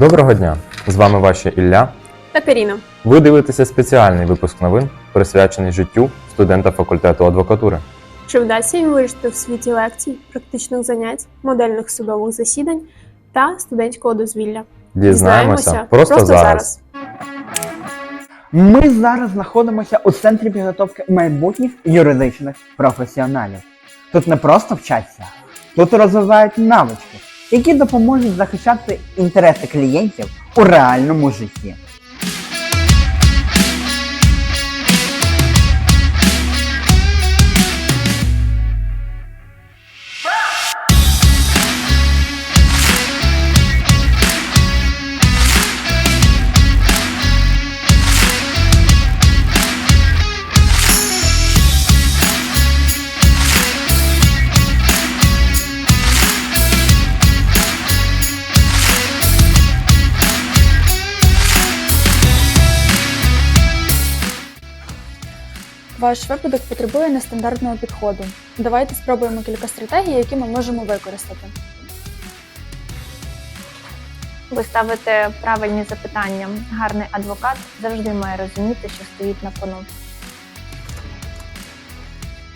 Доброго дня! З вами ваші Ілля. та Каріна. Ви дивитеся спеціальний випуск новин, присвячений життю студента факультету адвокатури. Чи вдасться їм вижити в світі лекцій, практичних занять, модельних судових засідань та студентського дозвілля? Дізнаємося просто, зараз. Ми зараз знаходимося у центрі підготовки майбутніх юридичних професіоналів. Тут не просто вчаться, тут розвивають навички, які допоможуть захищати інтереси клієнтів у реальному житті. Ваш випадок потребує нестандартного підходу. Давайте спробуємо кілька стратегій, які ми можемо використати. Ви ставите правильні запитання. Гарний адвокат завжди має розуміти, що стоїть на кону.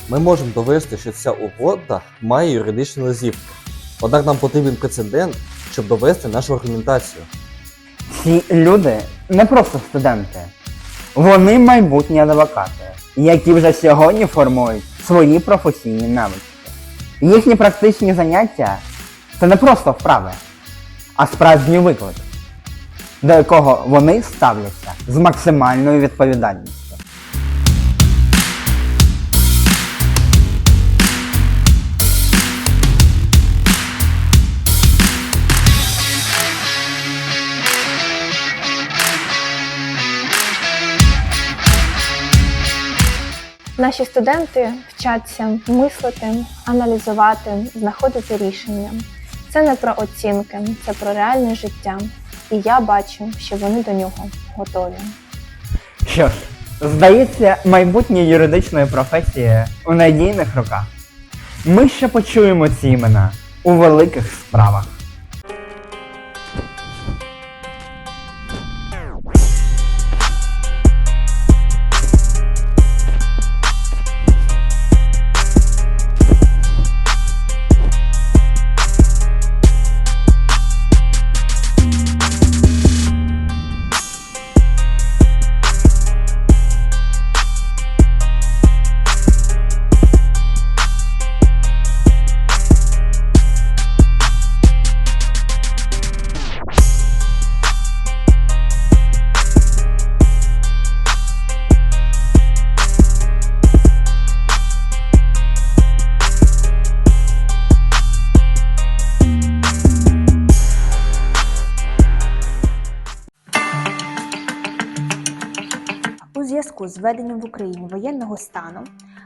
Ми можемо довести, що ця угода має юридичну лазівку. Однак нам потрібен прецедент, щоб довести нашу аргументацію. Ці люди не просто студенти, вони майбутні адвокати, які вже сьогодні формують свої професійні навички. Їхні практичні заняття це не просто вправи, а справжній виклик, до якого вони ставляться з максимальною відповідальністю. Наші студенти вчаться мислити, аналізувати, знаходити рішення. Це не про оцінки, це про реальне життя. І я бачу, що вони до нього готові. Що ж, здається, майбутнє юридичної професії у надійних руках. Ми ще почуємо ці імена у великих справах. Зв'язку з введенням в Україні воєнного стану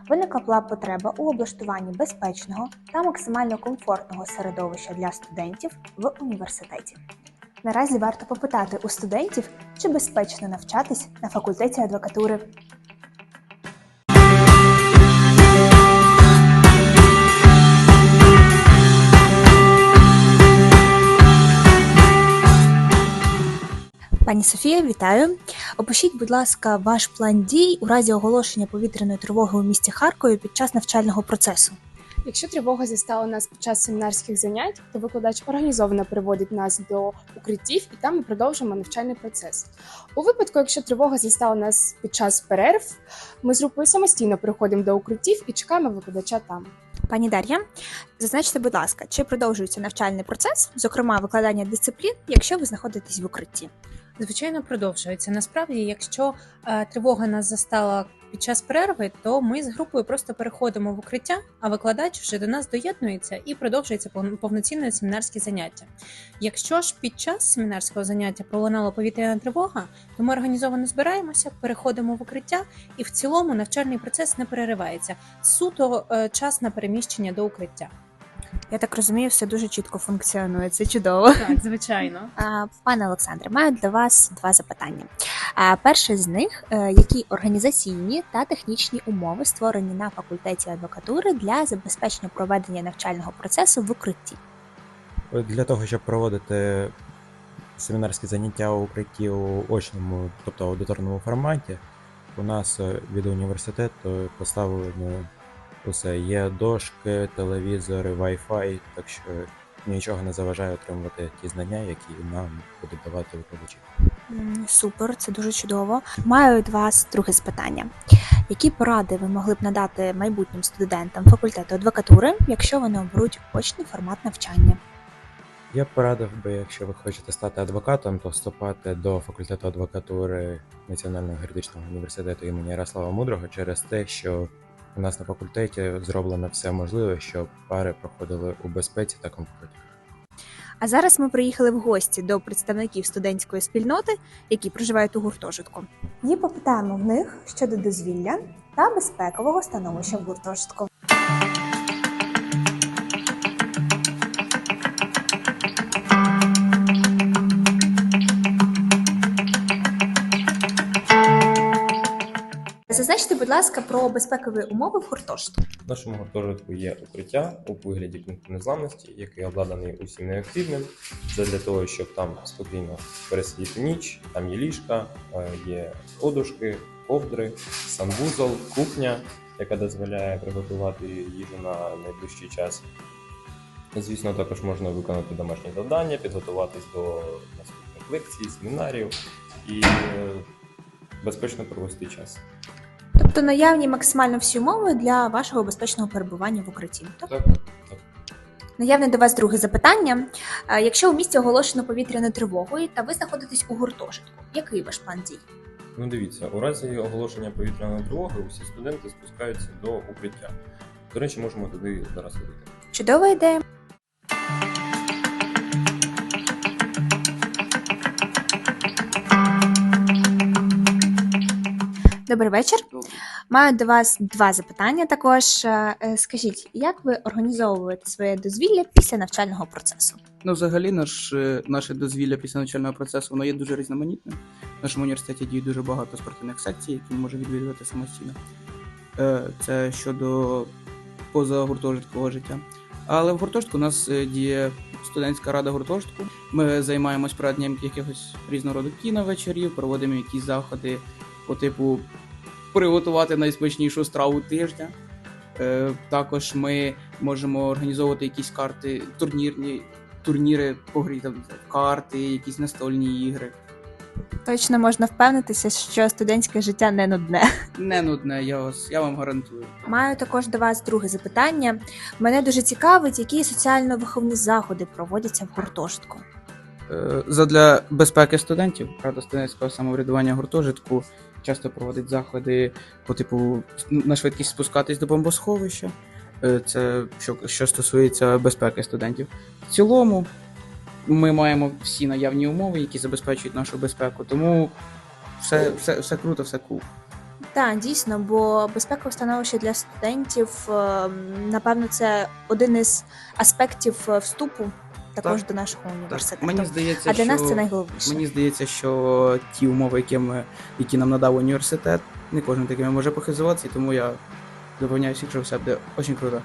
виникла потреба у облаштуванні безпечного та максимально комфортного середовища для студентів в університеті. Наразі варто попитати у студентів, чи безпечно навчатись на факультеті адвокатури. Пані Софія, вітаю. Опишіть, будь ласка, ваш план дій у разі оголошення повітряної тривоги у місті Харкові під час навчального процесу. Якщо тривога зістала нас під час семінарських занять, то викладач організовано приводить нас до укриттів, і там ми продовжуємо навчальний процес. У випадку, якщо тривога зістала нас під час перерв, ми з групою самостійно приходимо до укриттів і чекаємо викладача там. Пані Дар'я, зазначте, будь ласка, чи продовжується навчальний процес, зокрема викладання дисциплін, якщо ви знаходитесь в укритті? Звичайно, продовжується. Насправді, якщо е, тривога нас застала під час перерви, то ми з групою просто переходимо в укриття, а викладач вже до нас доєднується і продовжується пов- повноцінне семінарське заняття. Якщо ж під час семінарського заняття пролунала повітряна тривога, то ми організовано збираємося, переходимо в укриття, і в цілому навчальний процес не переривається. Суто е, час на переміщення до укриття. Я так розумію, все дуже чітко функціонує. Це чудово. Так, звичайно. Пане Олександре, маю для вас два запитання. А, Перше з них: е, які організаційні та технічні умови створені на факультеті адвокатури для забезпечення проведення навчального процесу в укритті? Для того, щоб проводити семінарські заняття у укритті у очному, тобто аудиторному форматі. У нас е, від університету поставлено усе. Є дошки, телевізори, Wi-Fi, так що нічого не заважає отримувати ті знання, які нам будуть давати викладачі. Супер, це дуже чудово. Маю від вас друге запитання. Які поради ви могли б надати майбутнім студентам факультету адвокатури, якщо вони оберуть очний формат навчання? Я порадив би, якщо ви хочете стати адвокатом, то вступати до факультету адвокатури Національного юридичного університету імені Ярослава Мудрого через те, що у нас на факультеті зроблено все можливе, щоб пари проходили у безпеці та комфорті. А зараз ми приїхали в гості до представників студентської спільноти, які проживають у гуртожитку. І попитаємо в них щодо дозвілля та безпекового становища в гуртожитку. Зазначте, будь ласка, про безпекові умови в гуртожитку. В нашому гуртожитку є укриття у вигляді пункту незламності, який обладнаний усім необхідним. Це для того, щоб там спокійно пересидіти ніч. Там є ліжка, е, є подушки, ковдри, санвузол, кухня, яка дозволяє приготувати їжу на найближчий час. Звісно, також можна виконати домашні завдання, підготуватись до наступних лекцій, семінарів і е, безпечно провести час. Тобто наявні максимально всі умови для вашого безпечного перебування в укритті. Так? Так, так. Наявне до вас друге запитання. Е, Якщо у місті оголошено повітряною тривогою та ви знаходитесь у гуртожитку, який ваш план дій? Ну дивіться, у разі оголошення повітряної тривоги усі студенти спускаються до укриття. До речі, можемо туди зараз ходити. Чудова ідея. Добрий вечір. Маю до вас два запитання. Також Е, е, скажіть, як ви організовуєте своє дозвілля після навчального процесу? Ну, взагалі, наш, е, наше дозвілля після навчального процесу воно є дуже різноманітним. В нашому університеті діє дуже багато спортивних секцій, які ми можемо відвідувати самостійно. Це щодо позагуртожиткового життя. Але в гуртожитку у нас діє студентська рада гуртожитку. Ми займаємось проведенням якихось різного роду кіновечорів, проводимо якісь заходи по типу приготувати найсмачнішу страву тижня. Е, Також ми можемо організовувати якісь карти, турнірні турніри по грі там карти, якісь настольні ігри. Точно можна впевнитися, що студентське життя не нудне. Не нудне, я вас я вам гарантую. Маю також до вас друге запитання. Мене дуже цікавить, які соціально-виховні заходи проводяться в гуртожитку. Е, Задля безпеки студентів, Рада студентського самоврядування гуртожитку часто проводить заходи по типу на швидкість спускатись до бомбосховища. Е, Це що, що стосується безпеки студентів. В цілому ми маємо всі наявні умови, які забезпечують нашу безпеку. Тому все, все, все круто, все кул. Так, дійсно, бо безпекове становище для студентів, е, напевно, це один із аспектів е, вступу також Так. до нашого Так, університету. мені здається, а для що... нас це найголовніше. Мені здається, що ті умови, які, ми, які нам надав університет, не кожен такими може похизуватися, і тому я запевняю всіх, що все буде дуже круто.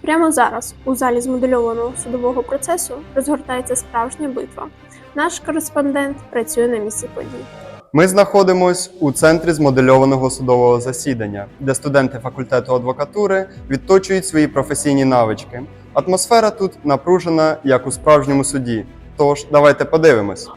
Прямо зараз у залі змодельованого судового процесу розгортається справжня битва. Наш кореспондент працює на місці подій. Ми знаходимось у центрі змодельованого судового засідання, де студенти факультету адвокатури відточують свої професійні навички. Атмосфера тут напружена, як у справжньому суді. Тож давайте подивимось.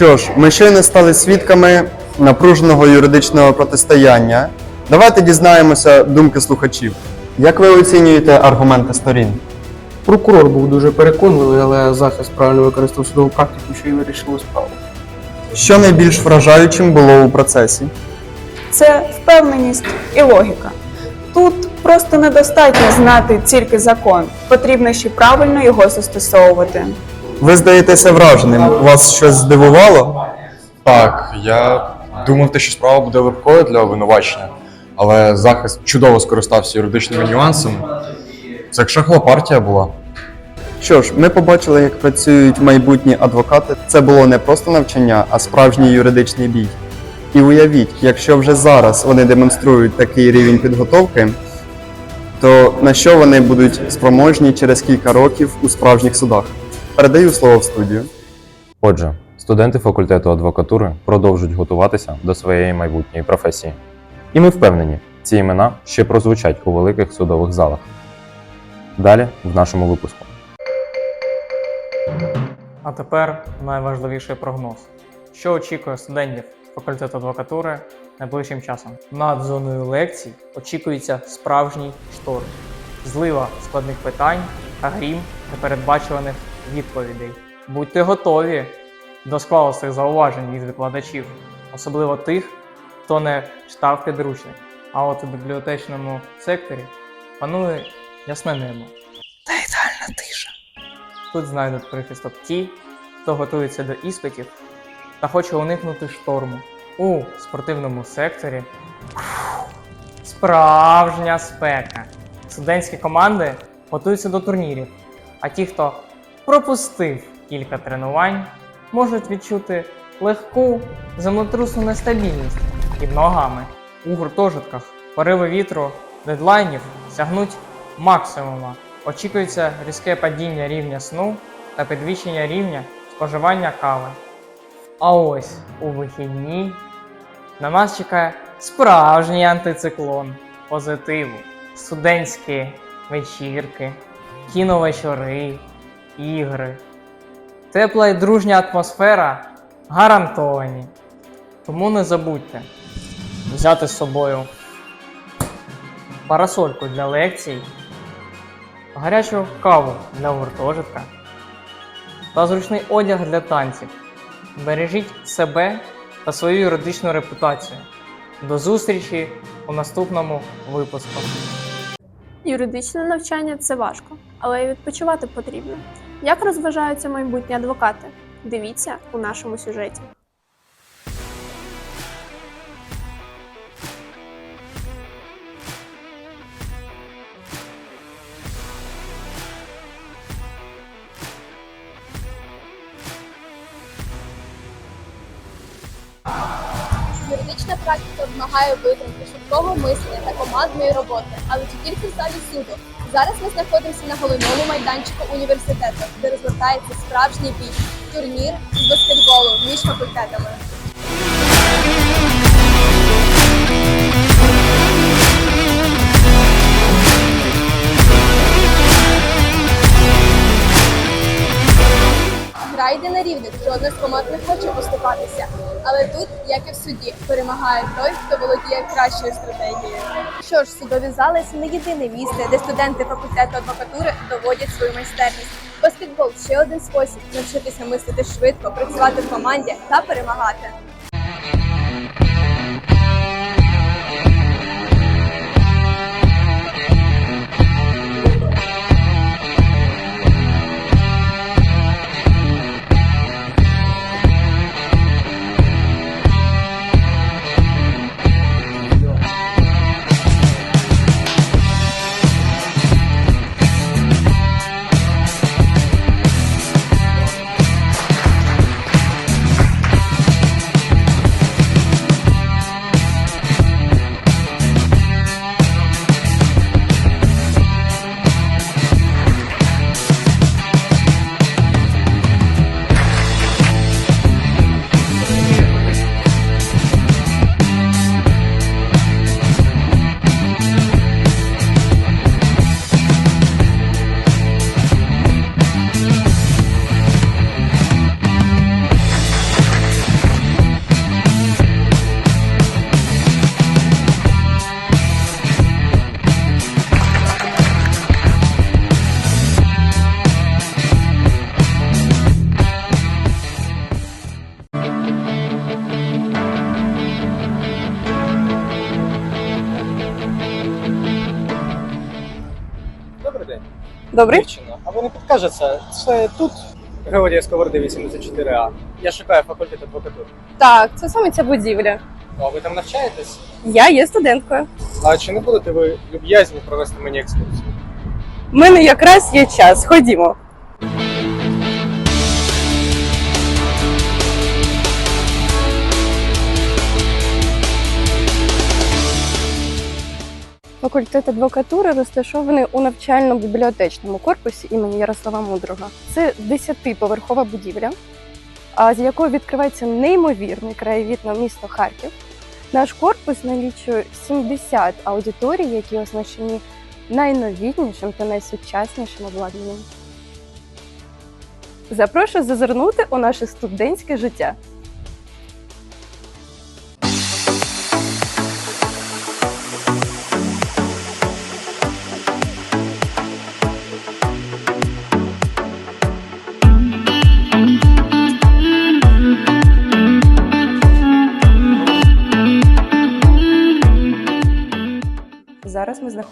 Що ж, ми щойно стали свідками напруженого юридичного протистояння. Давайте дізнаємося думки слухачів. Як ви оцінюєте аргументи сторін? Прокурор був дуже переконливий, але захист правильно використав судову практику, що й вирішили справу. Що найбільш вражаючим було у процесі? Це впевненість і логіка. Тут Просто недостатньо знати тільки закон, потрібно ще правильно його застосовувати. Ви здаєтеся враженим. Вас щось здивувало? Так, я думав, те, що справа буде легкою для обвинувачення, але захист чудово скористався юридичними нюансами. Це як шахова партія була. Що ж, ми побачили, як працюють майбутні адвокати. Це було не просто навчання, а справжній юридичний бій. І уявіть, якщо вже зараз вони демонструють такий рівень підготовки, то на що вони будуть спроможні через кілька років у справжніх судах? Передаю слово в студію. Отже, студенти факультету адвокатури продовжують готуватися до своєї майбутньої професії. І ми впевнені, ці імена ще прозвучать у великих судових залах. Далі в нашому випуску. А тепер найважливіший прогноз. Що очікує студентів факультету адвокатури найближчим часом? Над зоною лекцій очікується справжній шторм, злива складних питань та грім непередбачуваних відповідей. Будьте готові до склалостих зауважень від викладачів, особливо тих, хто не читав підручник. А от у бібліотечному секторі панує ясне небо. Та ідеальна тиша. Тут знайдуть прихисток ті, хто готується до іспитів та хоче уникнути шторму. У спортивному секторі справжня спека. Студентські команди готуються до турнірів, а ті, хто пропустив кілька тренувань, можуть відчути легку землетрусну нестабільність під ногами. У гуртожитках пориви вітру дедлайнів сягнуть максимума. Очікується різке падіння рівня сну та підвищення рівня споживання кави. А ось у вихідні на нас чекає справжній антициклон позитиву, студентські вечірки, кіновечори, ігри. Тепла і дружня атмосфера гарантовані. Тому не забудьте взяти з собою парасольку для лекцій гарячу каву для гуртожитка та зручний одяг для танців. Бережіть себе та свою юридичну репутацію. До зустрічі у наступному випуску. Юридичне навчання це важко, але й відпочивати потрібно. Як розважаються майбутні адвокати? Дивіться у нашому сюжеті. Юридична практика вимагає витримки, швидкого мислення та командної роботи, але тільки в залі суду. Зараз ми знаходимося на головному майданчику університету, де розгортається справжній бій турнір з баскетболу між факультетами. Гра йде на рівних, жодна з команд не хоче поступатися. Але тут, як і в суді, перемагає той, хто володіє кращою стратегією. Що ж, судові зали це не єдине місце, де студенти факультету адвокатури доводять свою майстерність. Баскетбол ще один спосіб навчитися мислити швидко, працювати в команді та перемагати. Добрий. Дівчина, а ви не підкажете, це тут Георгія Сковороди 84А. Я шукаю факультет адвокатури. Так, це саме ця будівля. А ви там навчаєтесь? Я є студенткою. А чи не будете ви люб'язні провести мені екскурсію? У мене якраз є час. Ходімо. Факультет адвокатури розташований у навчально-бібліотечному корпусі імені Ярослава Мудрого. Це десятиповерхова будівля, з якої відкривається неймовірний краєвід на місто Харків. Наш корпус налічує 70 аудиторій, які оснащені найновітнішим та найсучаснішим обладнанням. Запрошую зазирнути у наше студентське життя.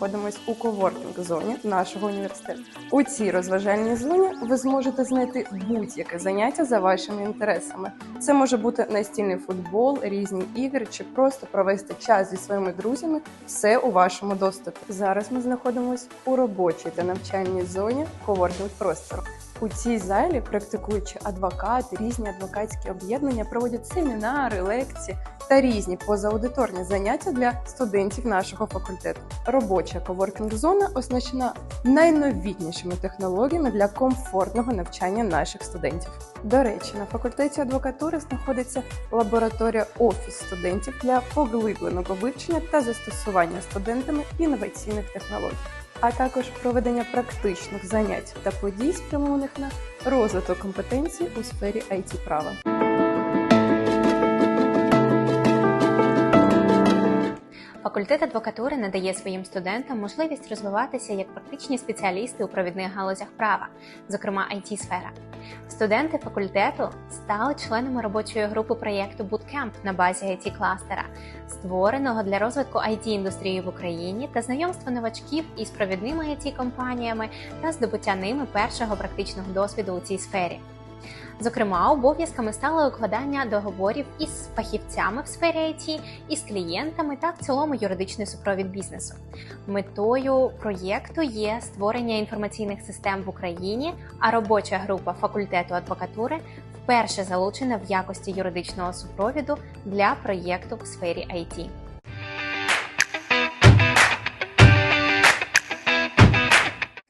Знаходимося у коворкінг зоні нашого університету. У цій розважальній зоні ви зможете знайти будь-яке заняття за вашими інтересами. Це може бути настільний футбол, різні ігри чи просто провести час зі своїми друзями. Все у вашому доступі. Зараз ми знаходимось у робочій та навчальній зоні коворкінг простору. У цій залі практикуючі адвокати, різні адвокатські об'єднання проводять семінари, лекції та різні позааудиторні заняття для студентів нашого факультету. Робоча коворкінг-зона оснащена найновітнішими технологіями для комфортного навчання наших студентів. До речі, на факультеті адвокатури знаходиться лабораторія офіс студентів для поглибленого вивчення та застосування студентами інноваційних технологій а також проведення практичних занять та подій, спрямованих на розвиток компетенцій у сфері it права. Факультет адвокатури надає своїм студентам можливість розвиватися як практичні спеціалісти у провідних галузях права, зокрема it сфера Студенти факультету стали членами робочої групи проєкту Bootcamp на базі it кластера створеного для розвитку it індустрії в Україні та знайомства новачків із провідними it компаніями та здобуття ними першого практичного досвіду у цій сфері. Зокрема, обов'язками стало укладання договорів із фахівцями в сфері IT, із клієнтами та в цілому юридичний супровід бізнесу. Метою проєкту є створення інформаційних систем в Україні, а робоча група факультету адвокатури вперше залучена в якості юридичного супровіду для проєкту в сфері IT.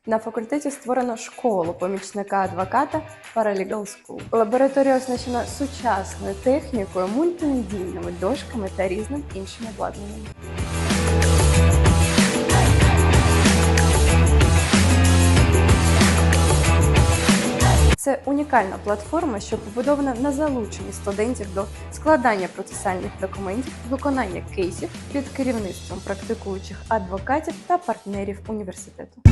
На факультеті створено школу помічника адвоката Paralegal School. Лабораторія оснащена сучасною технікою, мультимедійними дошками та різним іншим обладнанням. Це унікальна платформа, що побудована на залученні студентів до складання процесуальних документів, виконання кейсів під керівництвом практикуючих адвокатів та партнерів університету.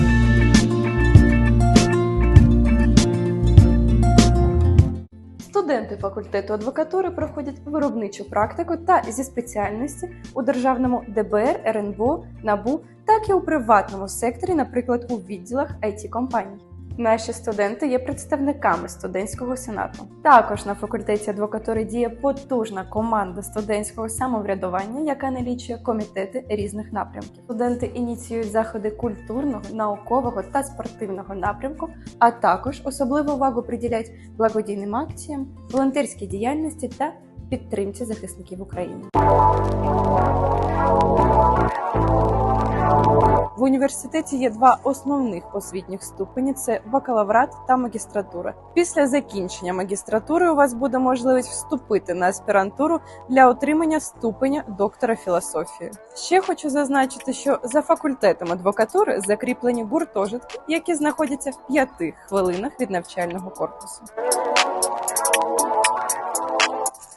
Студенти факультету адвокатури проходять виробничу практику та зі спеціальності у державному ДБР, РНБО, НАБУ, так і у приватному секторі, наприклад, у відділах it компаній. Наші студенти є представниками студентського сенату. Також на факультеті адвокатури діє потужна команда студентського самоврядування, яка налічує комітети різних напрямків. Студенти ініціюють заходи культурного, наукового та спортивного напрямку, а також особливу увагу приділяють благодійним акціям, волонтерській діяльності та підтримці захисників України. В університеті є два основних освітніх ступені: це бакалаврат та магістратура. Після закінчення магістратури у вас буде можливість вступити на аспірантуру для отримання ступеня доктора філософії. Ще хочу зазначити, що за факультетом адвокатури закріплені гуртожитки, які знаходяться в п'яти хвилинах від навчального корпусу.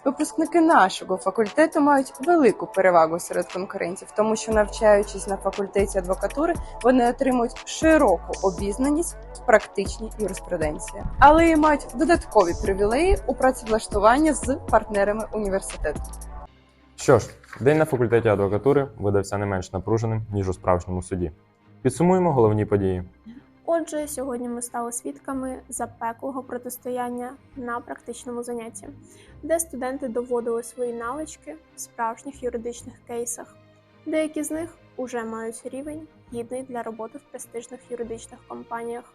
Випускники нашого факультету мають велику перевагу серед конкурентів, тому що навчаючись на факультеті адвокатури, вони отримують широку обізнаність в практичній юриспруденції, але і мають додаткові привілеї у працевлаштуванні з партнерами університету. Що ж, день на факультеті адвокатури видався не менш напруженим, ніж у справжньому суді. Підсумуємо головні події. Отже, сьогодні ми стали свідками запеклого протистояння на практичному занятті, де студенти доводили свої навички в справжніх юридичних кейсах. Деякі з них уже мають рівень, гідний для роботи в престижних юридичних компаніях.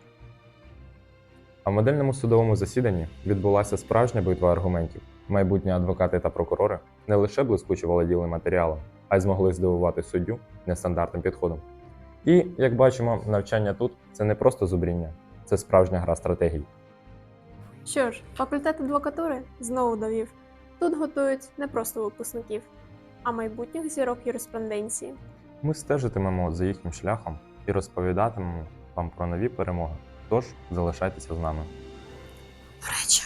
А в модельному судовому засіданні відбулася справжня битва аргументів. Майбутні адвокати та прокурори не лише блискуче володіли матеріалом, а й змогли здивувати суддю нестандартним підходом. І, як бачимо, навчання тут це не просто зубріння, це справжня гра стратегій. Що ж, факультет адвокатури знову довів. Тут готують не просто випускників, а майбутніх зірок юриспруденції. Ми стежитимемо за їхнім шляхом і розповідатимемо вам про нові перемоги. Тож залишайтеся з нами. До речі,